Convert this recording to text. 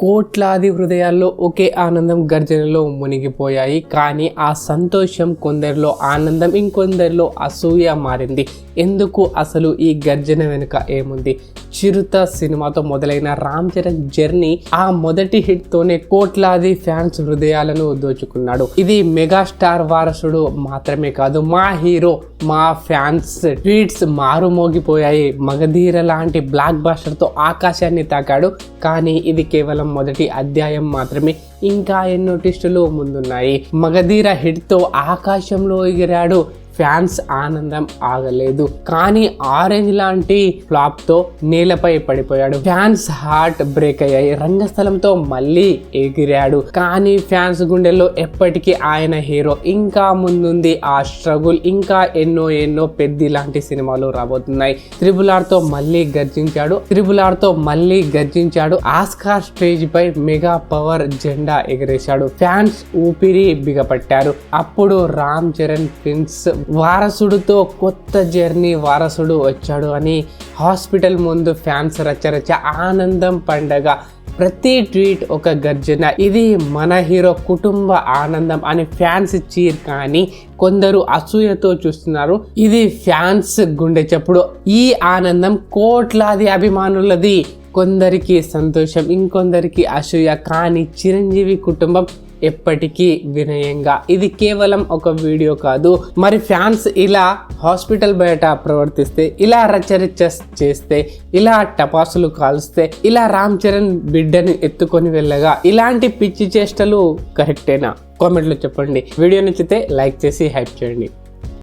కోట్లాది హృదయాల్లో ఒకే ఆనందం గర్జనలో మునిగిపోయాయి. కానీ ఆ సంతోషం కొందరిలో ఆనందం ఇంకొందరిలో అసూయ మారింది. ఎందుకు అసలు ఈ గర్జన వెనుక ఏముంది? చిరుత సినిమాతో మొదలైన రామ్ చరణ్ జర్నీ ఆ మొదటి హిట్ తోనే కోట్లాది ఫ్యాన్స్ హృదయాలను దోచుకున్నాడు. ఇది మెగాస్టార్ వారసుడు మాత్రమే కాదు మా హీరో మా ఫ్యాన్స్ ట్వీట్స్ మారుమోగిపోయాయి మగధీర లాంటి బ్లాక్ బాస్టర్తో ఆకాశాన్ని తాకాడు. కానీ ఇది కేవలం మొదటి అధ్యాయం మాత్రమే ఇంకా ఎన్నో టెస్టులు ముందున్నాయి. మగధీర హిట్తో ఆకాశంలో ఎగిరాడు ఫ్యాన్స్ ఆనందం ఆగలేదు. కానీ ఆరెంజ్ లాంటి ఫ్లాప్తో నేలపై పడిపోయాడు. ఫ్యాన్స్ హార్ట్ బ్రేక్ అయ్యాయి. రంగస్థలంతో మళ్ళీ ఎగిరాడు. కానీ ఫ్యాన్స్ గుండెల్లో ఎప్పటికీ ఆయన హీరో. ఇంకా ముందుంది ఆ స్ట్రగుల్. ఇంకా ఎన్నో ఎన్నో పెద్ది లాంటి సినిమాలు రాబోతున్నాయి. త్రిబుల్ ఆర్తో మళ్ళీ గర్జించాడు. త్రిబుల్ ఆర్తో మళ్ళీ గర్జించాడు. ఆస్కార్ స్టేజ్ పై మెగా పవర్ జెండా ఎగరేశాడు. ఫ్యాన్స్ ఊపిరి బిగపట్టారు. అప్పుడు రామ్ చరణ్ ప్రిన్స్ వారసుడితో కొత్త జర్నీ వారసుడు వచ్చాడు అని హాస్పిటల్ ముందు ఫ్యాన్స్ రచ్చరచ్చ ఆనందం పండగ. ప్రతి ట్వీట్ ఒక గర్జన. ఇది మన హీరో కుటుంబ ఆనందం అని ఫ్యాన్స్ చీర్ కానీ కొందరు అసూయతో చూస్తున్నారు. ఇది ఫ్యాన్స్ గుండె చప్పుడు. ఈ ఆనందం కోట్లాది అభిమానులది. కొందరికి సంతోషం ఇంకొందరికి అసూయ. కానీ చిరంజీవి కుటుంబం ఎప్పటికీ వినయంగా. ఇది కేవలం ఒక వీడియో కాదు. మరి ఫ్యాన్స్ ఇలా హాస్పిటల్ బయట ప్రవర్తిస్తే ఇలా రచరిచస్ చేస్తే ఇలా టపాసులు కాల్స్తే ఇలా రామ్ చరణ్ బిడ్డని ఎత్తుకొని వెళ్ళగా ఇలాంటి పిచ్చి చేష్టలు కరెక్టేనా? కామెంట్లో చెప్పండి. వీడియో నచ్చితే లైక్ చేసి హైప్ చేయండి.